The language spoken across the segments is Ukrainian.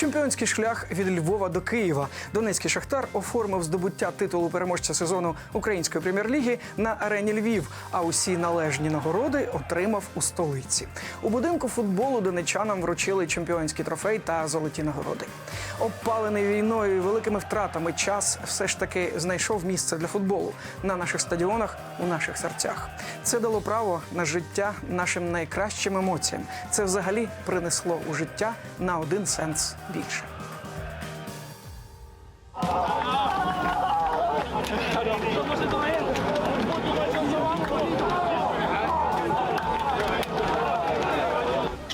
Чемпіонський шлях від Львова до Києва. Донецький шахтар оформив здобуття титулу переможця сезону української прем'єр-ліги на арені Львів. А усі належні нагороди отримав у столиці. У будинку футболу донечанам вручили чемпіонський трофей та золоті нагороди. Обпалений війною і великими втратами час все ж таки знайшов місце для футболу на наших стадіонах, у наших серцях. Це дало право на життя нашим найкращим емоціям. Це взагалі принесло у життя на один сенс 历史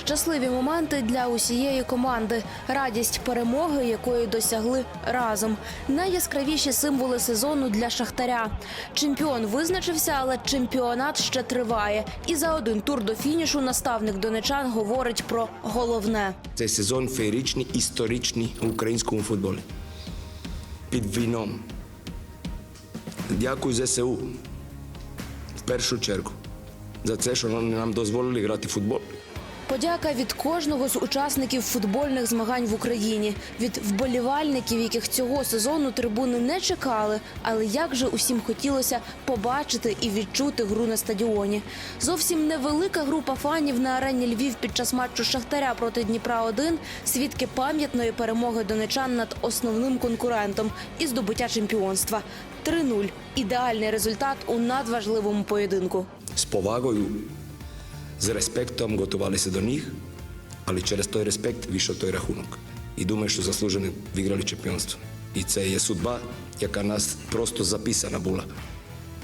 Щасливі моменти для усієї команди, радість перемоги, якої досягли разом. Найяскравіші символи сезону для шахтаря. Чемпіон визначився, але чемпіонат ще триває. І за один тур до фінішу наставник донечан говорить про головне. Цей сезон феєричний, історичний у українському футболі. Під війном. Дякую ЗСУ в першу чергу за це, що нам дозволили грати в футбол. Подяка від кожного з учасників футбольних змагань в Україні, від вболівальників, яких цього сезону трибуни не чекали. Але як же усім хотілося побачити і відчути гру на стадіоні. Зовсім невелика група фанів на арені Львів під час матчу Шахтаря проти Дніпра 1 свідки пам'ятної перемоги донечан над основним конкурентом і здобуття чемпіонства. 3-0 – ідеальний результат у надважливому поєдинку. З повагою, з респектом готувалися до них, але через той респект вийшов той рахунок. І думаю, що заслужено виграли чемпіонство. І це є судьба, яка нас просто записана була.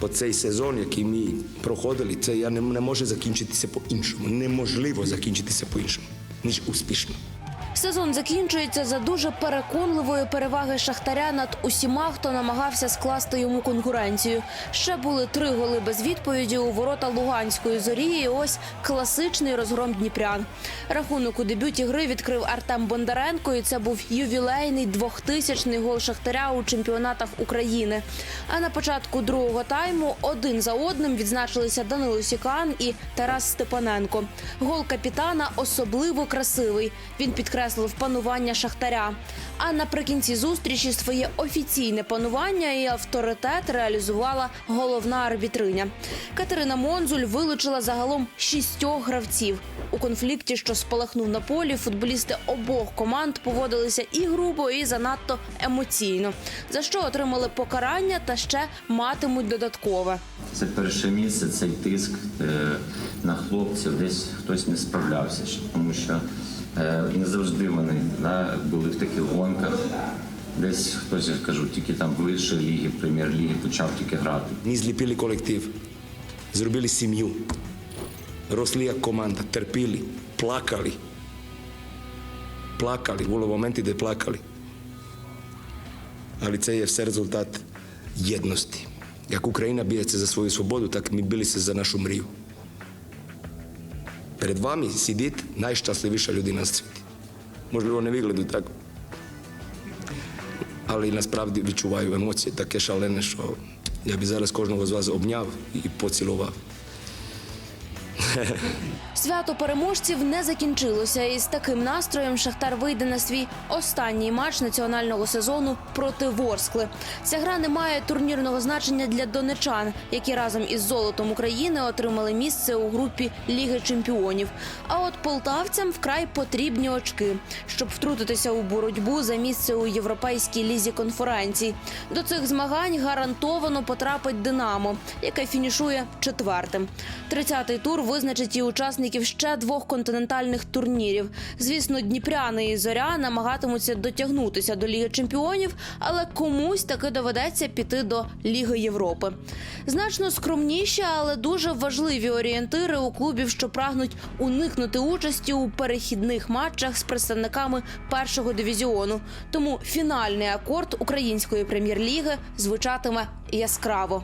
Бо цей сезон, який ми проходили, це я не, не може закінчитися по-іншому. Неможливо закінчитися по-іншому, ніж успішно. Сезон закінчується за дуже переконливої переваги Шахтаря над усіма, хто намагався скласти йому конкуренцію. Ще були три голи без відповіді у ворота Луганської зорі. І ось класичний розгром Дніпрян. Рахунок у дебюті гри відкрив Артем Бондаренко, і це був ювілейний 2000-й гол Шахтаря у чемпіонатах України. А на початку другого тайму один за одним відзначилися Данило Сікан і Тарас Степаненко. Гол капітана особливо красивий. Він підкреслив панування Шахтаря. А наприкінці зустрічі своє офіційне панування і авторитет реалізувала головна арбітриня. Катерина Монзуль вилучила загалом шістьох гравців. У конфлікті, що спалахнув на полі, футболісти обох команд поводилися і грубо, і занадто емоційно, за що отримали покарання та ще матимуть додаткове. Це перше місце, цей тиск е, на хлопців, десь хтось не справлявся, тому що не завжди вони да, були в таких гонках. Десь хтось, я кажу, тільки там вищої ліги, прем'єр-ліги почав тільки грати. Ми зліпили колектив, зробили сім'ю, росли як команда, терпіли, плакали. Плакали, були моменти, де плакали. Але це є все результат єдності. Як Україна б'ється за свою свободу, так ми билися за нашу мрію. Перед вами сидить найщасливіша людина на світі. Можливо, не вигляду так. Але насправді відчуваю емоції таке шалене, що я б зараз кожного з вас обняв і поцілував. Свято переможців не закінчилося, і з таким настроєм Шахтар вийде на свій останній матч національного сезону проти Ворскли. Ця гра не має турнірного значення для донечан, які разом із золотом України отримали місце у групі Ліги Чемпіонів. А от полтавцям вкрай потрібні очки, щоб втрутитися у боротьбу за місце у європейській лізі конференцій. До цих змагань гарантовано потрапить Динамо, яке фінішує четвертим. Тридцятий тур визначить і учасників ще двох континентальних турнірів. Звісно, Дніпряни і Зоря намагатимуться дотягнутися до Ліги Чемпіонів, але комусь таки доведеться піти до Ліги Європи. Значно скромніші, але дуже важливі орієнтири у клубів, що прагнуть уникнути участі у перехідних матчах з представниками першого дивізіону. Тому фінальний акорд української прем'єр-ліги звучатиме яскраво.